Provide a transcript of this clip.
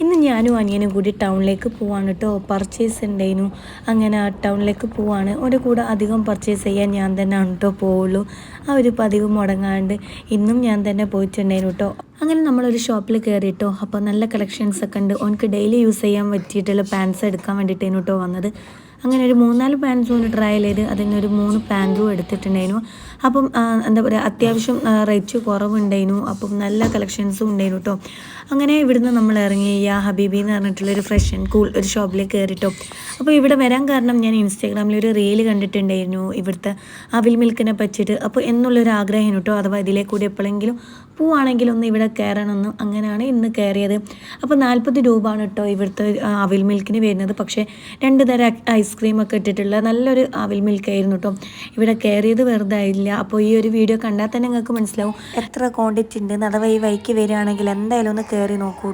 ഇന്ന് ഞാനും അനിയനും കൂടി ടൗണിലേക്ക് പോവാണ് കേട്ടോ പർച്ചേസ് ഉണ്ടായിരുന്നു അങ്ങനെ ടൗണിലേക്ക് പോവാണ്. ഒരു കൂടെ അധികം പർച്ചേസ് ചെയ്യാൻ ഞാൻ തന്നെ ആണ് കേട്ടോ പോവുള്ളൂ. ആ ഒരു പതിവ് മുടങ്ങാണ്ട് ഇന്നും ഞാൻ തന്നെ പോയിട്ടുണ്ടായിരുന്നു കേട്ടോ അങ്ങനെ നമ്മളൊരു ഷോപ്പിൽ കയറിയിട്ടോ അപ്പോൾ നല്ല കളക്ഷൻസ് ഒക്കെ ഉണ്ട്. ഓനക്ക് ഡെയിലി യൂസ് ചെയ്യാൻ പറ്റിയിട്ടുള്ള പാൻസ് എടുക്കാൻ വേണ്ടിയിട്ടേനു കേട്ടോ വന്നത്. അങ്ങനെ ഒരു മൂന്നാൽ പാൻസും ഒന്ന് ട്രയൽ ചെയ്ത് ഒരു മൂന്ന് പാന്റും എടുത്തിട്ടുണ്ടായിരുന്നു. അപ്പം എന്താ പറയുക അത്യാവശ്യം റേറ്റ് കുറവുണ്ടായിരുന്നു. അപ്പം നല്ല കളക്ഷൻസും ഉണ്ടായിരുന്നു കേട്ടോ അങ്ങനെ ഇവിടുന്ന് നമ്മൾ ഇറങ്ങി യാ ഹബീബി എന്ന് പറഞ്ഞിട്ടുള്ളൊരു ഫ്രഷ് ആൻഡ് കൂൾ ഒരു ഷോപ്പിലേക്ക് കയറിട്ടോ അപ്പോൾ ഇവിടെ വരാൻ കാരണം ഞാൻ ഇൻസ്റ്റാഗ്രാമിൽ ഒരു റീൽ കണ്ടിട്ടുണ്ടായിരുന്നു ഇവിടുത്തെ അവിൽ മിൽക്കിനെ പറ്റിയിട്ട്. അപ്പോൾ എന്നുള്ളൊരു ആഗ്രഹം കേട്ടോ അഥവാ ഇതിലെ കൂടി എപ്പോഴെങ്കിലും പോവാണെങ്കിൽ ഒന്ന് ഇവിടെ കയറണമെന്ന് അങ്ങനെയാണ് ഇന്ന് കയറിയത്. അപ്പോൾ നാൽപ്പത് രൂപയാണ് കേട്ടോ ഇവിടുത്തെ അവിൽ മിൽക്കിന് വരുന്നത്. പക്ഷേ രണ്ട് തരം ഐസ്ക്രീം ഒക്കെ ഇട്ടിട്ടുള്ള നല്ലൊരു അവിൽ മിൽക്കായിരുന്നു കേട്ടോ. ഇവിടെ കയറിയത് വെറുതെ ആയില്ല. അപ്പോൾ ഈ ഒരു വീഡിയോ കണ്ടാൽ തന്നെ നിങ്ങൾക്ക് മനസ്സിലാവും. എത്ര ക്വാണ്ടിറ്റി ഉണ്ട്? അഥവാ ഈ വൈക്ക് വരികയാണെങ്കിൽ എന്തായാലും ഒന്ന് കയറി നോക്കൂ.